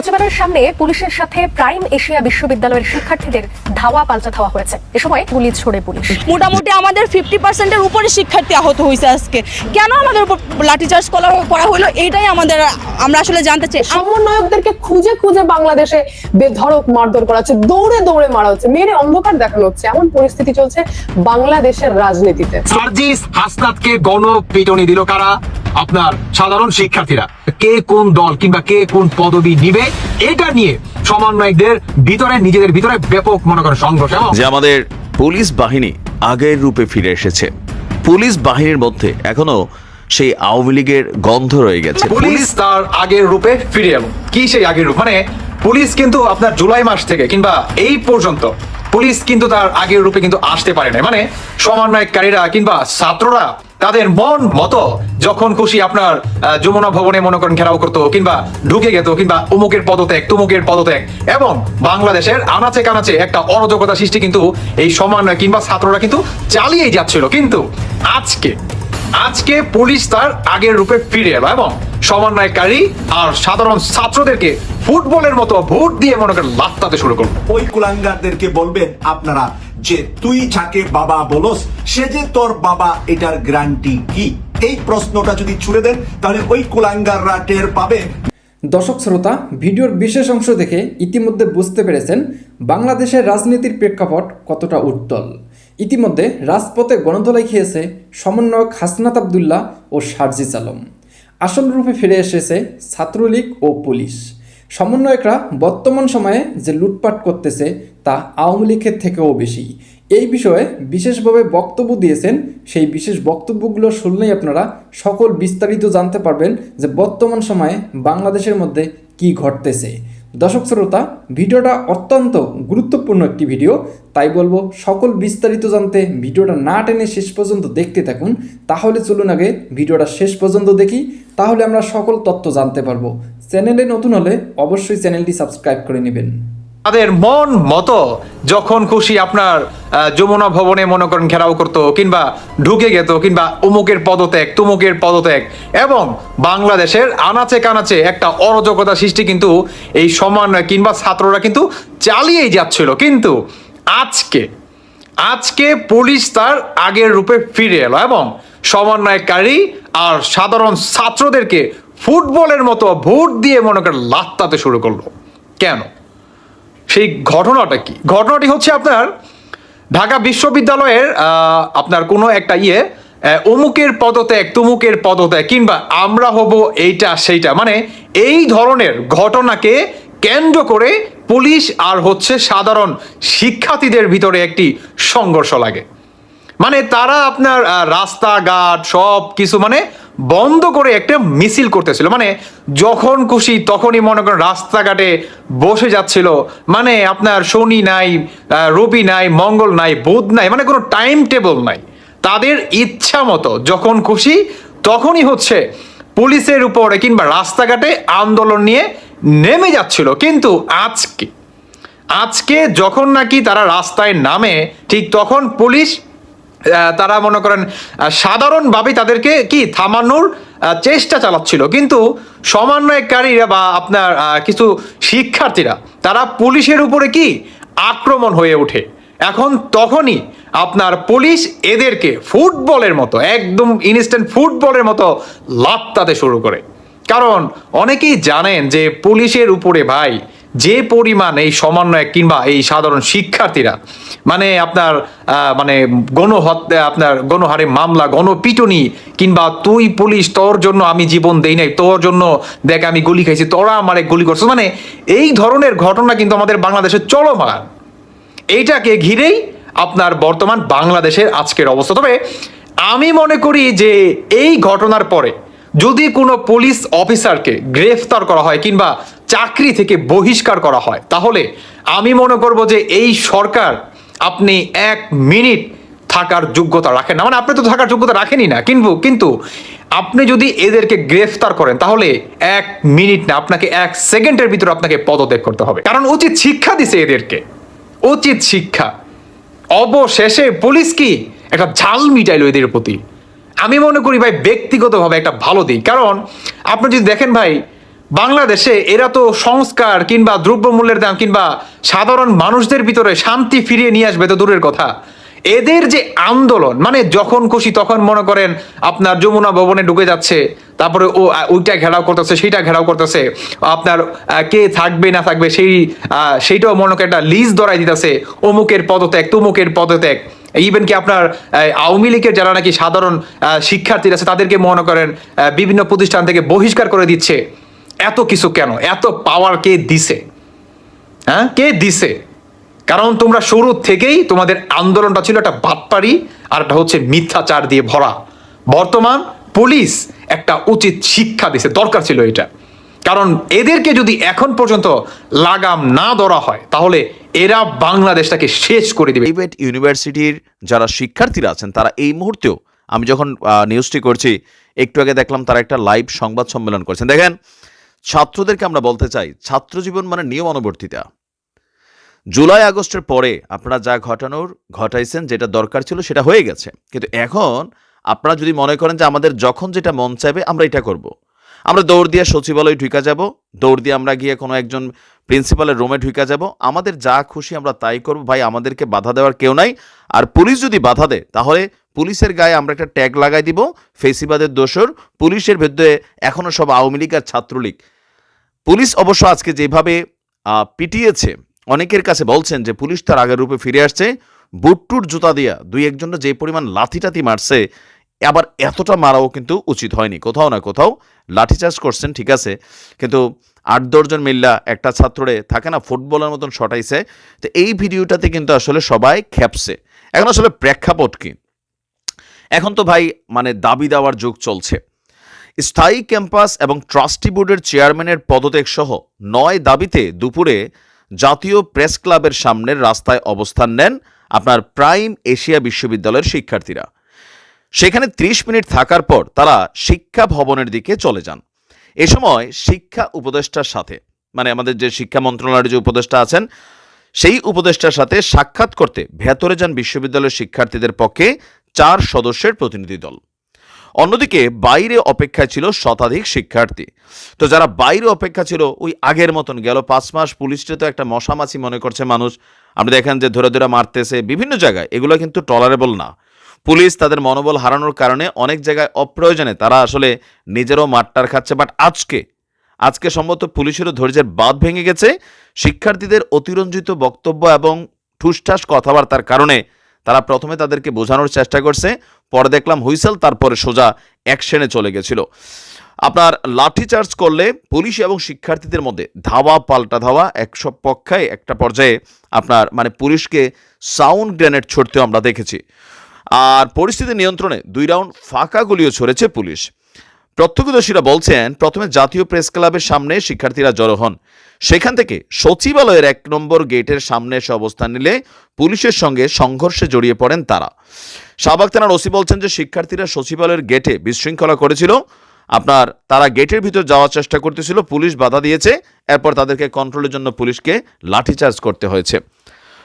সচিবালয়ের সামনে পুলিশের সাথে প্রাইম এশিয়া বিশ্ববিদ্যালয়ের শিক্ষার্থীদের ধাওয়া পাল্টা ধাওয়া হয়েছে। এ সময় গুলি ছোড়ে পুলিশ। মোটামুটি আমাদের ফিফটি পার্সেন্টের উপরে শিক্ষার্থী আহত হয়েছে আজকে। কেন আমাদের উপর লাঠিচার্জ করা করা হলো এটাই আমাদের আমরা আসলে জানতে চাই। সমন্বয়কদেরকে খুঁজে খুঁজে বাংলাদেশে বেধড়ক মারধর করা হচ্ছে দৌড়ে দৌড়ে মারা হচ্ছে। মেরে অন্ধকার দেখানো হচ্ছে। এমন পরিস্থিতি চলছে বাংলাদেশের রাজনীতিতে। সার্জিস হাসনাতকে গণপিটনি দিল কারা? আপনার সাধারণ শিক্ষার্থীরা। কে কোন দল কিংবা কে কোন পদবি নিবে এটা নিয়ে সমন্বয়কদের ভিতরে নিজেদের ভিতরে ব্যাপক মনে করেন সংঘর্ষ। যে আমাদের পুলিশ বাহিনী আগের রূপে ফিরে এসেছে। পুলিশ বাহিনীর মধ্যে এখনও সেই আওয়ামী লীগের গন্ধ রয়ে গেছে। পুলিশ তার আগের রূপে ফিরে এলো। কি সেই আগের রূপ? মানে পুলিশ কিন্তু আপনার জুলাই মাস থেকে কিংবা এই পর্যন্ত পুলিশ কিন্তু তার আগের রূপে কিন্তু আসতে পারে না মানে সমন্বয়কারীরা কিংবা ছাত্ররা তাদের মন মতো যখন খুশি আপনার যমুনা ভবনে মনে করেন ঘেরাও করতো কিংবা ঢুকে গেত কিংবা অমুকের পদত্যাগ, তুমুকের পদত্যাগ এবং বাংলাদেশের আনাচে কানাচে একটা অরাজকতা সৃষ্টি কিন্তু এই সমন্বয় কিংবা ছাত্ররা কিন্তু চালিয়েই যাচ্ছিল। কিন্তু আজকে আজকে পুলিশ তার আগের রূপে ফিরে এলো এবং সমন্বয়কারী আর সাধারণ ছাত্রদেরকে ফুটবলের মতো ভোট দিয়ে মনে করেন লাত্তাতে শুরু করল। ওই কুলাঙ্গারদেরকে বলবেন আপনারা যে তুই যাকে বাবা বলস সে যে তোর বাবা এটার গ্যারান্টি কি? এই প্রশ্নটা যদি ছুড়ে দেন তাহলে ওই কুলাঙ্গাররা টের পাবে। দর্শক শ্রোতা ভিডিওর বিশেষ অংশ দেখে ইতিমধ্যে বুঝতে পেরেছেন বাংলাদেশের রাজনীতির প্রেক্ষাপট কতটা উত্তল। ইতিমধ্যে রাজপথে গণধোলাই খেয়েছে সমন্বয়ক হাসনাত আবদুল্লাহ ও শারজিস আলম। আসল রূপে ফিরে এসেছে ছাত্রলীগ ও পুলিশ। সমন্বয়করা বর্তমান সময়ে যে লুটপাট করতেছে তা আওয়ামী লীগের থেকেও বেশি। এই বিষয়ে বিশেষভাবে বক্তব্য দিয়েছেন। সেই বিশেষ বক্তব্যগুলো শুনলেই আপনারা সকল বিস্তারিত জানতে পারবেন যে বর্তমান সময়ে বাংলাদেশের মধ্যে কি ঘটতেছে। দর্শক শ্রোতা, ভিডিওটা অত্যন্ত গুরুত্বপূর্ণ একটি ভিডিও। তাই বলব, সকল বিস্তারিত জানতে ভিডিওটা না টেনে শেষ পর্যন্ত দেখতে থাকুন। তাহলে চলুন আগে ভিডিওটা শেষ পর্যন্ত দেখি। তাহলে আমরা সকল তথ্য জানতে পারব। চ্যানেলে নতুন হলে অবশ্যই চ্যানেলটি সাবস্ক্রাইব করে নেবেন। তাদের মন মতো যখন খুশি আপনার যমুনা ভবনে মনে করেন ঘেরাও করতো, কিংবা ঢুকে যেত কিংবা অমুকের পদত্যাগ, তুমুকের পদত্যাগ, এবং বাংলাদেশের আনাচে কানাচে একটা অরাজকতা সৃষ্টি কিন্তু এই সমন্বয় কিংবা ছাত্ররা কিন্তু চালিয়েই যাচ্ছিল। কিন্তু আজকে আজকে পুলিশ তার আগের রূপে ফিরে এলো, এবং সমন্বয়কারী আর সাধারণ ছাত্রদেরকে ফুটবলের মতো ভোট দিয়ে মনে করেন লাত্তাতে শুরু করল। কেন? সেই ঘটনাটা কি? ঘটনাটি হচ্ছে আপনার ঢাকা বিশ্ববিদ্যালয়ের আপনার কোনো একটা ইয়ে অমুকের পদত্যাগ, তুমুকের পদত্যাগ কিংবা আমরা হব এইটা, সেইটা। মানে এই ধরনের ঘটনাকে কেন্দ্র করে পুলিশ আর হচ্ছে সাধারণ শিক্ষার্থীদের ভিতরে একটি সংঘর্ষ লাগে। মানে তারা আপনার রাস্তাঘাট সব কিছু মানে বন্ধ করে একটা মিছিল করতেছিল। মানে যখন খুশি তখনই মনে করেন রাস্তাঘাটে বসে যাচ্ছিল। মানে আপনার শনি নাই রবি নাই, মঙ্গল নাই, বুধ নাই মানে কোনো টাইম টেবল নাই। তাদের ইচ্ছা মতো যখন খুশি তখনই হচ্ছে পুলিশের উপরে কিংবা রাস্তাঘাটে আন্দোলন নিয়ে নেমে যাচ্ছিল। কিন্তু আজকে আজকে যখন নাকি তারা রাস্তায় নামে, ঠিক তখন পুলিশ তারা মনে করেন আহ, সাধারণভাবে তাদেরকে কি থামানোর চেষ্টা চালাচ্ছিল। কিন্তু সমন্বয়কারীরা বা আপনার কিছু শিক্ষার্থীরা তারা পুলিশের উপরে কি আক্রমণ হয়ে ওঠে। এখন তখনই আপনার পুলিশ এদেরকে ফুটবলের মতো একদম ইনস্ট্যান্ট ফুটবলের মতো লাত্তাতে শুরু করে। কারণ অনেকেই জানেন যে পুলিশের উপরে ভাই যে পরিমাণ এই সমন্বয় কিংবা এই সাধারণ শিক্ষার্থীরা মানে আপনার মানে গণহত্যা, আপনার গণহারে মামলা, গণপিটুনি কিংবা তুই পুলিশ, তোর জন্য আমি জীবন দেই নাই, তোর জন্য দেখ আমি গুলি খাইছি, তোরা আমারে গুলি করছ মানে এই ধরনের ঘটনা কিন্তু আমাদের বাংলাদেশে চলমান। এইটাকে ঘিরেই আপনার বর্তমান বাংলাদেশের আজকের অবস্থা। তবে আমি মনে করি যে এই ঘটনার পরে যদি কোনো পুলিশ অফিসারকে গ্রেফতার করা হয় কিংবা চাকরি থেকে বহিষ্কার করা হয়, তাহলে আমি মনে করব যে এই সরকার আপনি এক মিনিট থাকার যোগ্যতা রাখেন না। মানে আপনি তো থাকার যোগ্যতা রাখেনই না কিন্তু কিন্তু আপনি যদি এদেরকে গ্রেফতার করেন, তাহলে এক মিনিট না, আপনাকে এক সেকেন্ডের ভিতরে আপনাকে পদত্যাগ করতে হবে। কারণ উচিত শিক্ষা দিছে এদেরকে। উচিত শিক্ষা। অবশেষে পুলিশ কি একটা ঝাল মিটাইল এদের প্রতি? আমি মনে করি ভাই, ব্যক্তিগতভাবে একটা ভালো দিক কারণ আপনি যদি দেখেন ভাই, বাংলাদেশে এরা তো সংস্কার কিংবা দ্রব্যমূল্যের দাম কিংবা সাধারণ মানুষদের ভিতরে শান্তি ফিরিয়ে নিয়ে আসবে তো দূরের কথা। এদের যে আন্দোলন মানে যখন খুশি তখন মনে করেন আপনার যমুনা ভবনে ঢুকে যাচ্ছে, তারপরে ও ওইটা ঘেরাও করতেছে, সেইটা ঘেরাও করতেছে, আপনার কে থাকবে না থাকবে সেই সেইটাও মনে একটা লিজ ধরাই দিতেছে, অমুকের পদত্যাগ, তমুকের পদত্যাগ। ইভেন কি আপনার আওয়ামী লীগের যারা নাকি সাধারণ শিক্ষার্থীরা আছে, তাদেরকে মনে করেন বিভিন্ন প্রতিষ্ঠান থেকে বহিষ্কার করে দিচ্ছে। এত কিছু কেন? এত পাওয়ার কে দিছে? হ্যাঁ? কে দিছে? কারণ তোমরা শুরু থেকেই তোমাদের আন্দোলনটা ছিল একটা বাটপারি আর একটা হচ্ছে মিথ্যাচার দিয়ে ভরা। বর্তমান পুলিশ একটা উচিত শিক্ষা দিছে, দরকার ছিল এটা। কারণ এদেরকে যদি এখন পর্যন্ত লাগাম না ধরা হয়, তাহলে এরা বাংলাদেশটাকে শেষ করে দিবে। প্রাইভেট ইউনিভার্সিটির যারা শিক্ষার্থীরা আছেন, তারা এই মুহূর্তেও, আমি যখন নিউজটি করছি, একটু আগে দেখলাম তারা একটা লাইভ সংবাদ সম্মেলন করছেন। দেখেন, ছাত্রদেরকে আমরা বলতে চাই, ছাত্র জীবন মানে নিয়ম নিয়মানুবর্তিতা জুলাই, আগস্টের পরে আপনারা যা ঘটানোর, ঘটাইছেন, যেটা দরকার ছিল, সেটা হয়ে গেছে। কিন্তু এখন, আপনারা যদি মনে করেন যে আমাদের যখন যেটা মন চাইবে, আমরা এটা করব। আমরা দৌড় দিয়ে সচিবালয়ে ঢুকা যাব, দৌড় দিয়ে আমরা গিয়ে কোনো একজন প্রিন্সিপালের রুমে ঢুকা যাব। আমাদের যা খুশি আমরা তাই করব। ভাই, আমাদেরকে বাধা দেওয়ার কেউ নাই। আর পুলিশ যদি বাধা দেয়, তাহলে পুলিশের গায়ে আমরা একটা ট্যাগ লাগাই দিব, ফেসিবাদের দোষর। পুলিশের ভেতরে এখনও সব আওয়ামী লীগ আর ছাত্রলীগ। পুলিশ অবশ্য আজকে যেভাবে পিটিয়েছে, অনেকের কাছে বলছেন যে পুলিশ তার আগের রূপে ফিরে আসছে। বুটটুর জুতা দিয়া দুই একজনটা যে পরিমাণ লাথি টাথি মারছে আবার এতটা মারাও কিন্তু উচিত হয়নি। কোথাও না কোথাও লাঠিচার্জ করছেন, ঠিক আছে। কিন্তু আট দশজন মিল্লা একটা ছাত্ররে থাকে না, ফুটবলের মতন শটাইছে তো এই ভিডিওটাতে কিন্তু আসলে সবাই খেপছে। এখন আসলে প্রেক্ষাপট কি? এখন তো ভাই মানে দাবি দেওয়ার যুগ চলছে। স্থায়ী ক্যাম্পাস এবং ট্রাস্টি বোর্ডের চেয়ারম্যানের পদত্যাগ সহ নয় দাবিতে দুপুরে জাতীয় প্রেস ক্লাবের সামনের রাস্তায় অবস্থান নেন আপনার প্রাইম এশিয়া বিশ্ববিদ্যালয়ের শিক্ষার্থীরা। সেখানে ৩০ মিনিট থাকার পর তারা শিক্ষা ভবনের দিকে চলে যান। এ সময় শিক্ষা উপদেষ্টার সাথে মানে আমাদের যে শিক্ষা মন্ত্রণালয়ের যে উপদেষ্টা আছেন, সেই উপদেষ্টার সাথে সাক্ষাৎ করতে ভেতরে যান বিশ্ববিদ্যালয়ের শিক্ষার্থীদের পক্ষে চার সদস্যের প্রতিনিধি দল। অন্যদিকে বাইরে অপেক্ষায় ছিল শতাধিক শিক্ষার্থী। তো যারা বাইরে অপেক্ষা ছিল, ওই আগের মতন গেল। পাঁচ মাস পুলিশটা তো একটা মশামাছি মনে করছে মানুষ। আপনি দেখেন যে ধরে ধরে মারতেছে বিভিন্ন জায়গায়। এগুলো কিন্তু টলারেবল না। পুলিশ তাদের মনোবল হারানোর কারণে অনেক জায়গায় অপ্রয়োজনে তারা আসলে নিজেরও মাঠটার খাচ্ছে। বাট আজকে আজকে সম্ভবত পুলিশেরও ধৈর্যের বাঁধ ভেঙে গেছে। শিক্ষার্থীদের অতিরঞ্জিত বক্তব্য এবং ঠুসঠাস কথাবার্তার কারণে তারা প্রথমে তাদেরকে বোঝানোর চেষ্টা করছে। পরে দেখলাম হুইসেল তারপরে সোজা অ্যাকশনে চলে গেছিল। আপনার লাঠিচার্জ করলে পুলিশ এবং শিক্ষার্থীদের মধ্যে ধাওয়া, পাল্টা ধাওয়া একশো পক্ষায় একটা পর্যায়ে আপনার মানে পুলিশকে সাউন্ড গ্রেনেড ছড়তেও আমরা দেখেছি। আর পরিস্থিতি নিয়ন্ত্রণে দুই রাউন্ড ফাঁকা গুলিও ছড়েছে পুলিশ। প্রত্যক্ষদর্শীরা বলছেন, প্রথমে জাতীয় প্রেস ক্লাবের সামনে শিক্ষার্থীরা জড়ো হন। সেখান থেকে সচিবালয়ের এক নম্বর গেটের সামনে এসে অবস্থান নিলে পুলিশের সঙ্গে সংঘর্ষে জড়িয়ে পড়েন তারা। শাহবাগ থানার ওসি বলছেন যে, শিক্ষার্থীরা সচিবালয়ের গেটে বিশৃঙ্খলা করেছিল। আপনার, তারা গেটের ভিতর যাওয়ার চেষ্টা করতেছিল, পুলিশ বাধা দিয়েছে। এরপর তাদেরকে কন্ট্রোলের জন্য পুলিশকে লাঠিচার্জ করতে হয়েছে।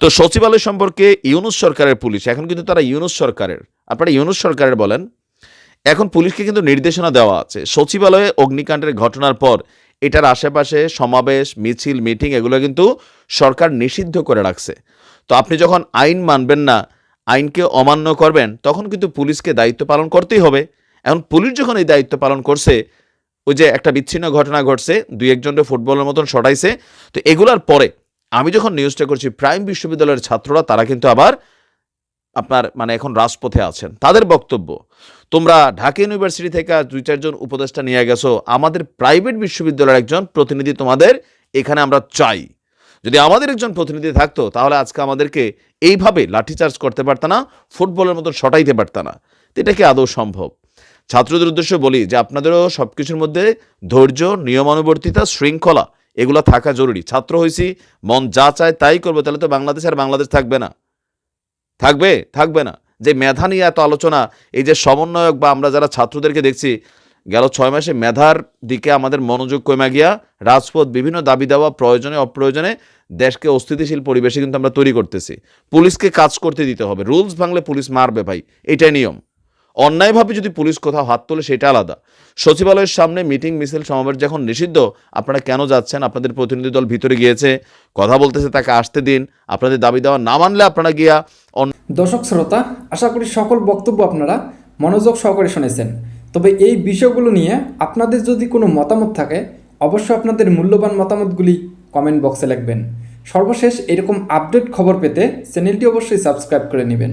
তো সচিবালয় সম্পর্কে ইউনুস সরকারের পুলিশ, এখন কিন্তু তারা ইউনুস সরকারের। আপনারা ইউনুস সরকারের বলেন, এখন পুলিশকে কিন্তু নির্দেশনা দেওয়া আছে। সচিবালয়ে অগ্নিকাণ্ডের ঘটনার পর এটার আশেপাশে সমাবেশ, মিছিল, মিটিং, এগুলো কিন্তু সরকার নিষিদ্ধ করে রাখছে। তো আপনি যখন আইন মানবেন না, আইনকে অমান্য করবেন, তখন কিন্তু পুলিশকে দায়িত্ব পালন করতেই হবে। এখন পুলিশ যখন এই দায়িত্ব পালন করছে, ওই যে একটা বিচ্ছিন্ন ঘটনা ঘটছে, দুই একজনের ফুটবলের মতন সটাইছে তো এগুলার পরে আমি যখন নিউজটা করছি প্রাইম বিশ্ববিদ্যালয়ের ছাত্ররা, তারা কিন্তু আবার আপনার মানে এখন রাজপথে আছেন। তাদের বক্তব্য, তোমরা ঢাকা ইউনিভার্সিটি থেকে দুই চারজন উপদেষ্টা নিয়ে গেছো, আমাদের প্রাইভেট বিশ্ববিদ্যালয়ের একজন প্রতিনিধি তোমাদের এখানে আমরা চাই। যদি আমাদের একজন প্রতিনিধি থাকতো, তাহলে আজকে আমাদেরকে এইভাবে লাঠিচার্জ করতে পারত না, ফুটবলের মতো সটাইতে পারত না। এটা কি আদৌ সম্ভব? ছাত্রদের উদ্দেশ্যে বলি যে আপনাদেরও সব কিছুর মধ্যে ধৈর্য, নিয়মানুবর্তিতা, শৃঙ্খলা, এগুলো থাকা জরুরি। ছাত্র হয়েছি মন যা চায় তাই করব, তাহলে তো বাংলাদেশ আর বাংলাদেশ থাকবে না। থাকবে? থাকবে না। যে মেধা নিয়ে এত আলোচনা, এই যে সমন্বয়ক বা আমরা যারা ছাত্রদেরকে দেখছি, গেল ছয় মাসে মেধার দিকে আমাদের মনোযোগ কমে গিয়া রাজপথ, বিভিন্ন দাবি দেওয়া, প্রয়োজনে, অপ্রয়োজনে দেশকে অস্থিতিশীল পরিবেশে কিন্তু আমরা তৈরি করতেছি। পুলিশকে কাজ করতে দিতে হবে। রুলস ভাঙলে পুলিশ মারবে ভাই। এটাই নিয়ম। অন্যায়ভাবে যদি পুলিশ কোথাও হাত তোলে, সেটা আলাদা। সচিবালয়ের সামনে মিটিং, মিছিল, সমাবেশ যখন নিষিদ্ধ, আপনারা কেন যাচ্ছেন? আপনাদের প্রতিনিধি দল ভিতরে গিয়েছে, কথা বলতেছে, তাকে আসতে দিন। আপনাদের দাবি দেওয়া না মানলে আপনারা গিয়া দর্শক শ্রোতা, আশা করি সকল বক্তব্য আপনারা মনোযোগ সহকারে শুনেছেন। তবে এই বিষয়গুলো নিয়ে আপনাদের যদি কোনো মতামত থাকে, অবশ্যই আপনাদের মূল্যবান মতামতগুলি কমেন্ট বক্সে লিখবেন। সর্বশেষ এরকম আপডেট খবর পেতে চ্যানেলটি অবশ্যই সাবস্ক্রাইব করে নেবেন।